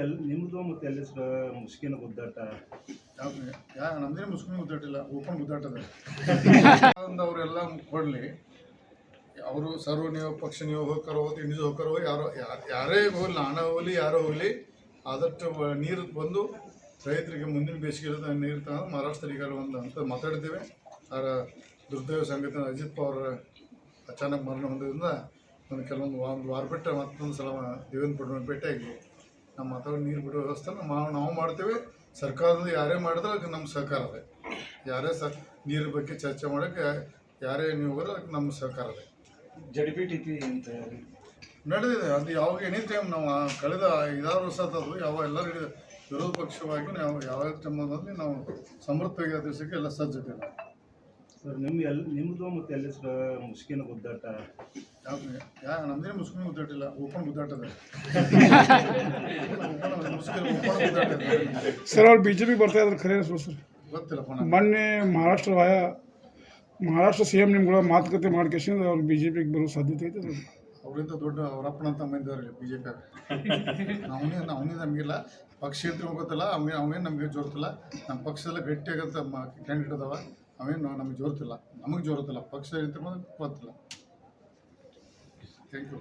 L ನಿಮ್ಮದು ಮತ್ತು ಎಲ್ಲಿ ಮುಸ್ಕಿನ ಗುದ್ದಾಟ? ಯಾ ನಮ್ದೇನು ಇಲ್ಲ ಗುದ್ದಾಟಿಲ್ಲ ಓಪನ್ ಗುದ್ದಾಟದ ಅವರೆಲ್ಲ ಕೊಡಲಿ. ಅವರು ಸರ್ವ ನೀವು ಪಕ್ಷ ನೀವು ಹೋಗ್ತಾರೋ ಇಂಡಿಜು ಹೋಗಿ ಯಾರೋ ಯಾರ್- ಹೋಗಲಿ ಹಣ ಹೋಗಲಿ, ಯಾರೋ ಹೋಗ್ಲಿ, ಆದಷ್ಟು ನೀರು ಬಂದು ರೈತರಿಗೆ ಮುಂದಿನ ಬೇಸಿಗೆ ನೀರು ತಗೊಂಡು ಮಹಾರಾಷ್ಟ್ರ ಒಂದು ಅಂತ ಮಾತಾಡ್ತೇವೆ ಅವರ ದುರ್ದೈವ ಸಂಗತಿ ಅಜಿತ್ ಪವರ್ ಅಚಾನಕ್ ಮರಣ ಹೊಂದಿದ್ರಿಂದ ಒಂದು ಕೆಲವೊಂದು ವಾರ ಬಿಟ್ಟು ಮತ್ತೊಂದು ಸಲ ದೇವೇಂದ್ರ ಪಟ್ಟಣ ಭೇಟಿಯಾಗಿ ನಮ್ಮ ಹತ್ರ ನೀರು ಬಿಡೋ ವ್ಯವಸ್ಥೆ ನಾವು ನಾವು ಮಾಡ್ತೇವೆ. ಸರ್ಕಾರದಿಂದ ಯಾರೇ ಮಾಡಿದ್ರೆ ಅದಕ್ಕೆ ನಮ್ಮ ಸಹಕಾರ ಅದೇ ಯಾರೇ ಸ ನೀರ ಬಗ್ಗೆ ಚರ್ಚೆ ಮಾಡೋಕ್ಕೆ ಯಾರೇ ನೀವು ಹೋದ್ರೆ ಅದಕ್ಕೆ ನಮ್ಮ ಸಹಕಾರ ಇದೆ. ಜಡಿಪಿ ಟಿ ಅಂತ ನಡೆದಿದೆ. ಅದು ಯಾವಾಗ ಎನಿ ಟೈಮ್ ನಾವು ಕಳೆದ ಐದಾರು ವರ್ಷ ಅದು ಯಾವ ಎಲ್ಲರೂ ವಿರೋಧ ಪಕ್ಷವಾಗಿ ನಾವು ಯಾವ ಟೈಮಲ್ಲಿ ನಾವು ಸಮೃದ್ಧವಾಗಿ ದಿವಸಕ್ಕೆ ಎಲ್ಲ ಸಜ್ಜತೆ. ಸರ್ ನಿಮ್ಮ ಎಲ್ ನಿಮ್ಮದು ಮತ್ತು ಎಲ್ಲಿ ಸರ್ ಮುಸ್ಕಿನ ಗುದ್ದಾಟ ಯಾ ನಮ್ದೇನು ಮುಸ್ಲಿಂ ಗುದ್ದಾಟಿಲ್ಲ ಓಪನ್ ಮುದ್ದಾಟದ. ಸರ್ ಅವ್ರು ಬಿ ಜೆ ಪಿ ಬರ್ತಾ ಇದ್ರು ಖರೆ ಸರ್ ಸರ್. ಗೊತ್ತಿಲ್ಲಪ್ಪ ನನಗೆ. ಮೊನ್ನೆ ಮಹಾರಾಷ್ಟ್ರ ವಾಯ ಮಹಾರಾಷ್ಟ್ರ ಸಿ ಎಂ ನಿಮ್ಗಳ ಮಾತುಕತೆ ಮಾಡ್ಕೇಶಿಂದ ಅವ್ರು ಬಿ ಜೆ ಪಿಗೆ ಬರೋ ಸಾಧ್ಯತೆ ಐತೆ ಅವರಿಂದ ದೊಡ್ಡ ಅವರಪ್ಪನಂತ ಇದ್ದಾರೆ ಬಿ ಜೆ ಪಿ ಅವನೇ ಅವನೇ ನಮಗಿಲ್ಲ ಪಕ್ಷ ಎತ್ತಿ ಗೊತ್ತಿಲ್ಲ ಅವೇ ಅವನೇನು ನಮಗೆ ಜೋರ್ತಿಲ್ಲ ನಮ್ಮ ಪಕ್ಷದಲ್ಲ ಗಟ್ಟಿಯಾಗಂತ ಕ್ಯಾಂಡಿಡೇಟ್ ಅದಾವ. ಅವೇನು ನಮಗೆ ಜೋರ್ತಿಲ್ಲ ನಮಗೆ ಜೋರ್ತಿಲ್ಲ ಪಕ್ಷ ಇದ್ರೆ ಗೊತ್ತಿಲ್ಲ. Thank you